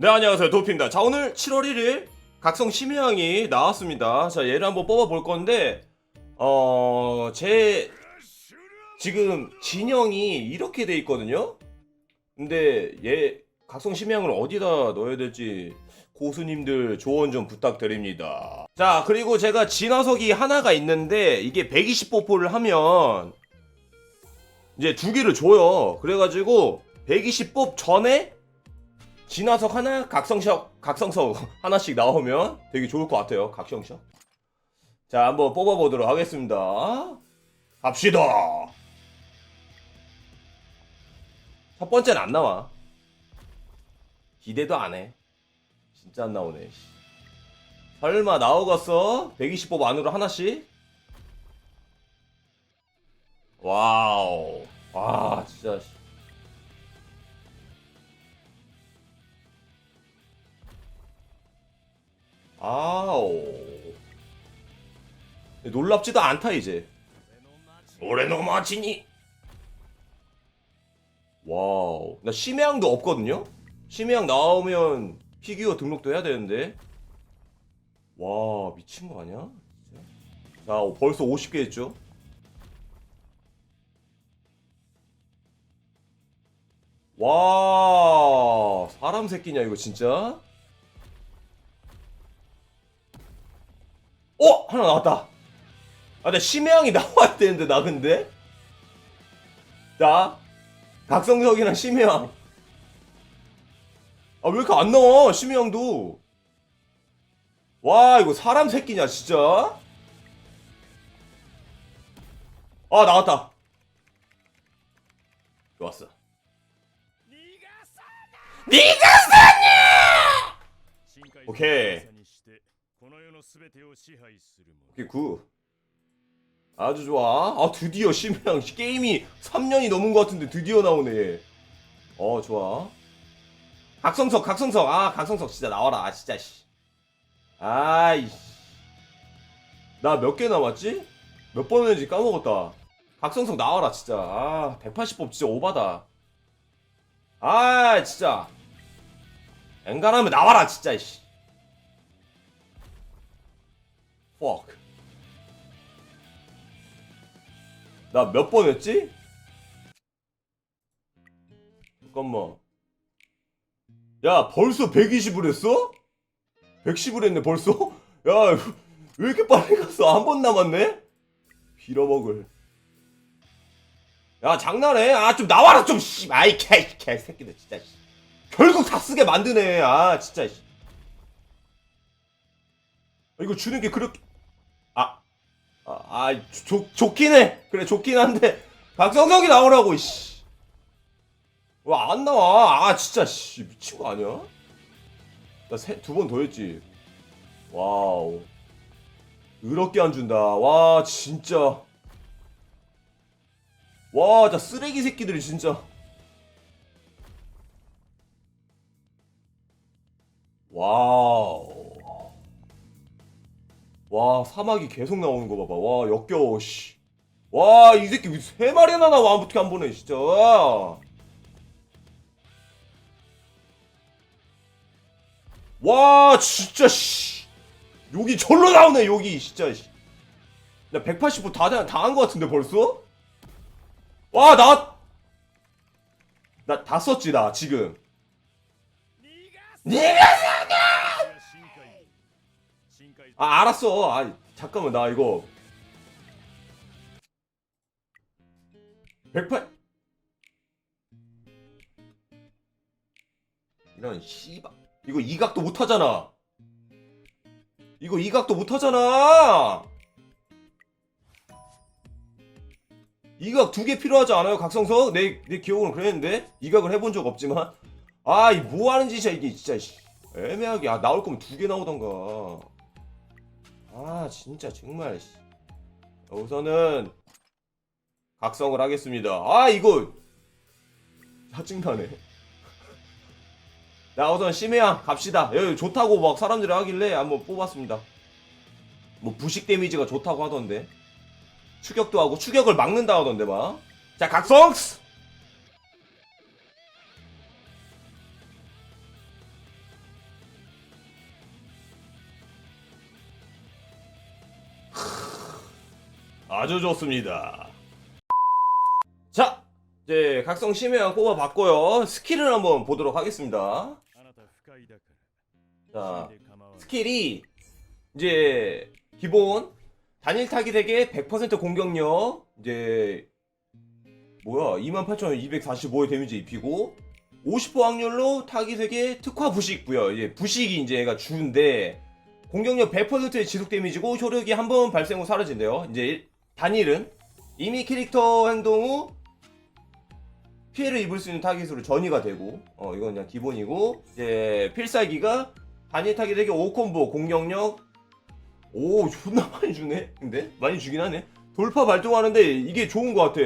네 안녕하세요. 도피입니다. 자 오늘 7월 1일 각성 심해양이 나왔습니다. 자 얘를 한번 뽑아볼 건데 어 제 지금 진영이 이렇게 돼 있거든요? 근데 얘 각성 심해양을 어디다 넣어야 될지 고수님들 조언 좀 부탁드립니다. 자 그리고 제가 진화석이 하나가 있는데 이게 120뽀뽀를 하면 이제 두 개를 줘요. 그래가지고 120뽑 전에 진화석 하나, 각성석, 각성석 하나씩 나오면 되게 좋을 것 같아요. 각성석. 자, 한번 뽑아보도록 하겠습니다. 갑시다. 첫 번째는 안 나와. 기대도 안 해. 진짜 안 나오네. 씨. 설마 나오겠어? 120뽑 안으로 하나씩? 와우. 와, 진짜. 아오. 놀랍지도 않다 이제. 너무 마치니. 와우. 나 심해양도 없거든요. 심해양 나오면 피규어 등록도 해야 되는데. 와 미친 거 아니야? 진짜? 자 어, 벌써 50개 했죠. 와 사람 새끼냐 이거 진짜? 하나 나왔다. 아, 근데 심해양이 나와야 되는데 나 근데. 자 각성석이랑 심해양. 아 왜 이렇게 안 나와 심해양도. 와 이거 사람 새끼냐 진짜. 아 나왔다. 좋았어. 네가 오케이. 오케이 굿. 아주 좋아. 아 드디어 심해양 게임이 3년이 넘은 것 같은데 드디어 나오네. 어 좋아. 각성석 각성석 아 각성석 진짜 나와라 아 진짜 씨. 아이. 나 몇 개 남았지? 몇 번 했는지 까먹었다. 각성석 나와라 진짜. 아 180법 진짜 오바다. 아 진짜. 엔간하면 나와라 진짜 씨. Fuck. 나 몇 번 했지? 잠깐만. 야, 벌써 120을 했어? 110을 했네, 벌써? 야, 왜 이렇게 빨리 갔어? 한 번 남았네? 빌어먹을. 야, 장난해? 아, 좀 나와라, 좀, 씨. 아이, 개, 개, 새끼들, 진짜, 씨. 결국 다 쓰게 만드네. 아, 진짜, 씨. 아, 이거 주는 게 그렇게. 아, 아, 아 좋, 좋긴 해. 그래, 좋긴 한데. 박성석이 나오라고, 씨. 왜안 나와? 아, 진짜, 씨. 미친 거 아니야? 나두번 더 했지. 와우. 더럽게 안 준다. 와, 진짜. 와, 자, 쓰레기 새끼들이 진짜. 와우. 와 사막이 계속 나오는 거 봐봐. 와 역겨워 씨 와 이 새끼 세 마리나 나와. 어떻게 안 보내 진짜. 와 진짜 씨. 여기 절로 나오네 여기 진짜 씨. 나 180부 다다 한 거 같은데 벌써? 와 나 나 다 썼지 나 지금. 니가 아 알았어. 아 잠깐만 나 이거. 108 이런 씨발. 이거 이각도 못하잖아. 이거 이각도 못하잖아. 이각 두 개 필요하지 않아요 각성석? 내, 내 기억으로 그랬는데? 이각을 해본 적 없지만. 아이 뭐하는 짓이야 이게 진짜 씨. 애매하게. 아 나올 거면 두 개 나오던가 아 진짜 정말 씨. 우선은 각성을 하겠습니다. 아 이거 짜증나네. 자 우선 심해양 갑시다. 여기 좋다고 막 사람들이 하길래 한번 뽑았습니다. 뭐 부식 데미지가 좋다고 하던데. 추격도 하고 추격을 막는다 하던데 막자 각성 아주 좋습니다. 자 이제 각성 심해왕 뽑아봤고요. 스킬을 한번 보도록 하겠습니다. 자 스킬이 이제 기본 단일 타기 덱에 100% 공격력 이제 뭐야 28,245의 데미지 입히고 50% 확률로 타깃에게 특화 부식 부여 이제 부식이 이제 얘가 주인데 공격력 100%의 지속 데미지고 효력이 한 번 발생 후 사라진대요. 이제 단일은 이미 캐릭터 행동 후 피해를 입을 수 있는 타깃으로 전이가 되고 어 이건 그냥 기본이고 이제 필살기가 단일 타기 되게 5콤보 공격력. 오 존나 많이 주네? 근데? 많이 주긴 하네. 돌파 발동하는데 이게 좋은 것 같아.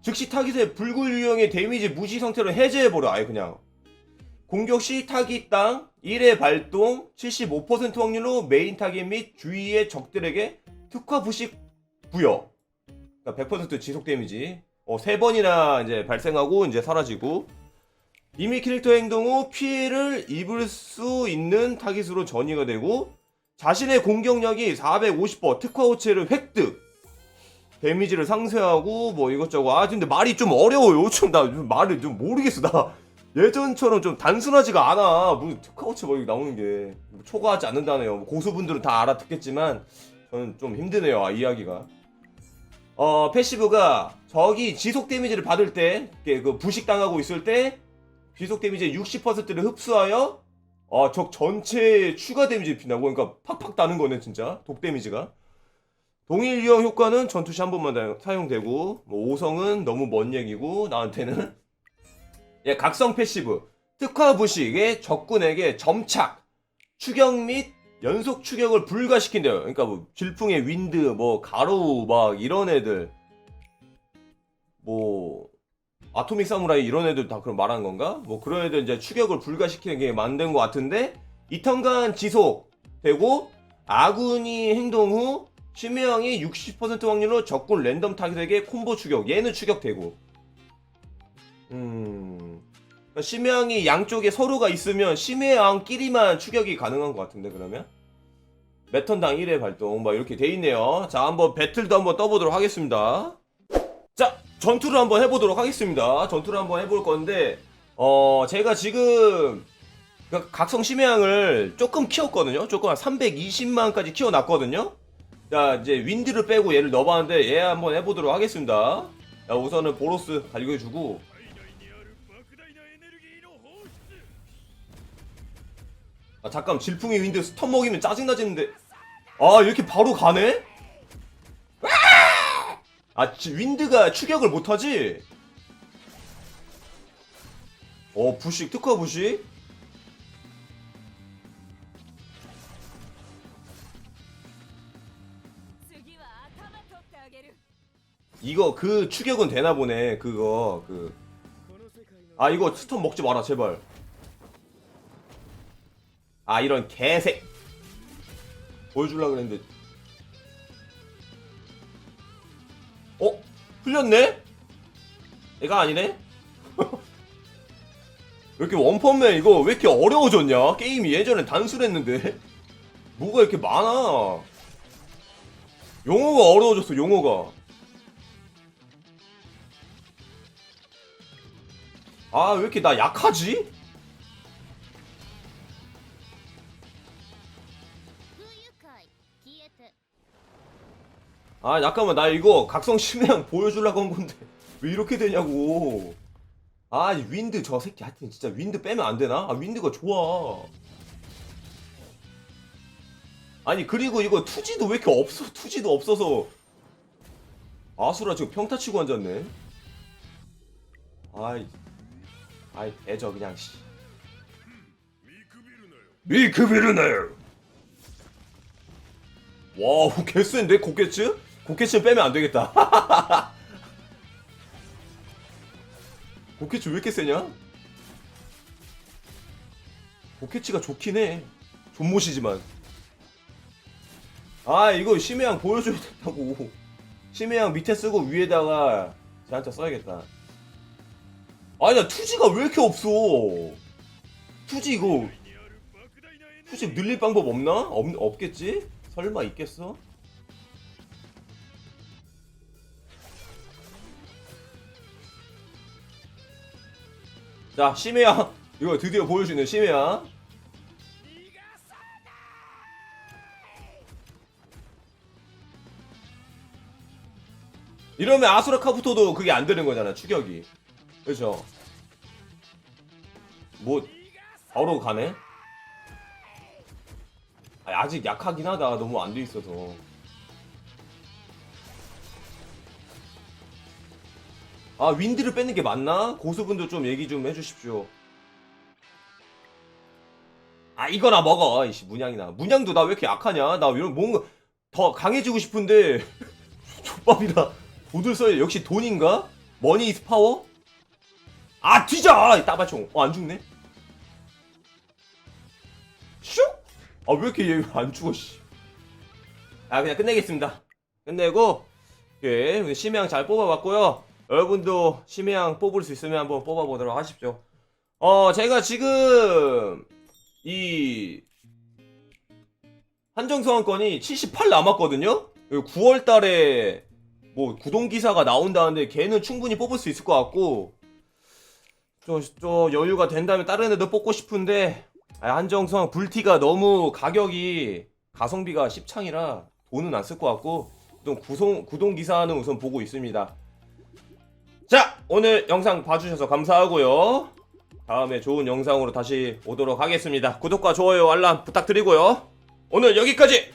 즉시 타깃의 불굴 유형의 데미지 무시 상태로 해제해버려 아예 그냥. 공격 시 타깃 땅 1회 발동 75% 확률로 메인 타깃 및 주위의 적들에게 특화 부식 부여 그러니까 100% 지속 데미지. 어, 3번이나 이제 발생하고 이제 사라지고. 이미 캐릭터 행동 후 피해를 입을 수 있는 타깃으로 전이가 되고 자신의 공격력이 450% 특화 호체를 획득. 데미지를 상쇄하고 뭐 이것저것. 아 근데 말이 좀 어려워요. 좀 나 말을 좀 모르겠어. 나 예전처럼 좀 단순하지가 않아. 무슨 특화 호체 뭐 나오는 게뭐 초과하지 않는다네요. 뭐 고수분들은 다 알아듣겠지만 저는 좀 힘드네요 아, 이야기가 어 패시브가 적이 지속 데미지를 받을 때 그 부식당하고 있을 때 지속 데미지의 60%를 흡수하여 어, 적 전체에 추가 데미지 입힌다고? 그러니까 팍팍 따는 거네 진짜. 독 데미지가. 동일 유형 효과는 전투 시 한 번만 다- 사용되고 뭐 5성은 너무 먼 얘기고 나한테는. 예, 각성 패시브. 특화 부식의 적군에게 점착 추격 및 연속 추격을 불가시킨대요. 그러니까 뭐 질풍의 윈드 뭐 가로우 막 이런 애들. 뭐 아토믹 사무라이 이런 애들 다 그럼 말하는 건가? 뭐 그런 애들 이제 추격을 불가시키는 게 만든 것 같은데 2턴간 지속되고 아군이 행동 후 심해형이 60% 확률로 적군 랜덤 타깃에게 콤보 추격. 얘는 추격되고. 음 심해양이 양쪽에 서로가 있으면 심해양끼리만 추격이 가능한 것 같은데 그러면? 매턴당 1회 발동 막 이렇게 돼 있네요. 자 한번 배틀도 한번 떠보도록 하겠습니다. 자 전투를 한번 해보도록 하겠습니다. 전투를 한번 해볼 건데 어 제가 지금 그 각성 심해양을 조금 키웠거든요. 조금 한 320만까지 키워놨거든요. 자 이제 윈드를 빼고 얘를 넣어봤는데 얘 한번 해보도록 하겠습니다. 자 우선은 보로스 갈겨주고 아 잠깐 질풍이 윈드 스톱 먹이면 짜증나지는데 아 이렇게 바로 가네? 아, 아 윈드가 추격을 못하지? 어 부식 특허 부식? 이거 그 추격은 되나 보네 그거 그 아 이거 스톱 먹지 마라 제발 아 이런 개색 보여줄라 그랬는데 어? 풀렸네? 얘가 아니네? 왜 이렇게 원펀맨 이거 왜 이렇게 어려워졌냐? 게임이 예전엔 단순했는데 뭐가 이렇게 많아 용어가 어려워졌어 용어가 아 왜 이렇게 나 약하지? 아 잠깐만 나 이거 각성 심해양 보여주려고 한 건데 왜 이렇게 되냐고. 아 윈드 저 새끼 하여튼 진짜 윈드 빼면 안 되나? 아 윈드가 좋아. 아니 그리고 이거 투지도 왜 이렇게 없어 투지도 없어서. 아수라 지금 평타 치고 앉았네. 아이 아이 애저 그냥 씨. 미크비르나요? 와우 개수인데 곱겠지? 고캐츠 빼면 안 되겠다. 고캐츠 왜 이렇게 세냐? 고캐치가 좋긴 해. 존못이지만. 아, 이거 심해양 보여줘야 된다고. 심해양 밑에 쓰고 위에다가 제한차 써야겠다. 아니, 나 투지가 왜 이렇게 없어? 투지 이거. 투지 늘릴 방법 없나? 없, 없겠지? 설마 있겠어? 자 심해야. 이거 드디어 보여주는 심해야. 이러면 아수라 카부토도 그게 안 되는 거잖아 추격이. 그렇죠? 뭐 바로 가네? 아직 약하긴 하다. 너무 안 돼 있어서 아 윈드를 뺏는 게 맞나? 고수분도 좀 얘기 좀 해주십시오. 아 이거나 먹어 이씨 문양이나. 문양도 나 왜 이렇게 약하냐? 나 이런 뭔가 더 강해지고 싶은데. 족밥이다. 돈을 써야 역시 돈인가? 머니 이스 파워? 아 뒤져! 이 따발총. 어 안 죽네? 슉? 아 왜 이렇게 얘 안 죽어 씨. 아 그냥 끝내겠습니다. 끝내고 예 심해양 잘 뽑아봤고요 여러분도 심해양 뽑을 수 있으면 한번 뽑아보도록 하십시오. 어 제가 지금 이 한정 소환권이 78 남았거든요? 9월 달에 뭐 구동 기사가 나온다는데 걔는 충분히 뽑을 수 있을 것 같고 저, 저 여유가 된다면 다른 애도 뽑고 싶은데 아, 한정성 불티가 너무 가격이 가성비가 10창이라 돈은 안 쓸 것 같고 좀 구동, 구동 기사는 우선 보고 있습니다. 자 오늘 영상 봐주셔서 감사하고요. 다음에 좋은 영상으로 다시 오도록 하겠습니다. 구독과 좋아요 알람 부탁드리고요. 오늘 여기까지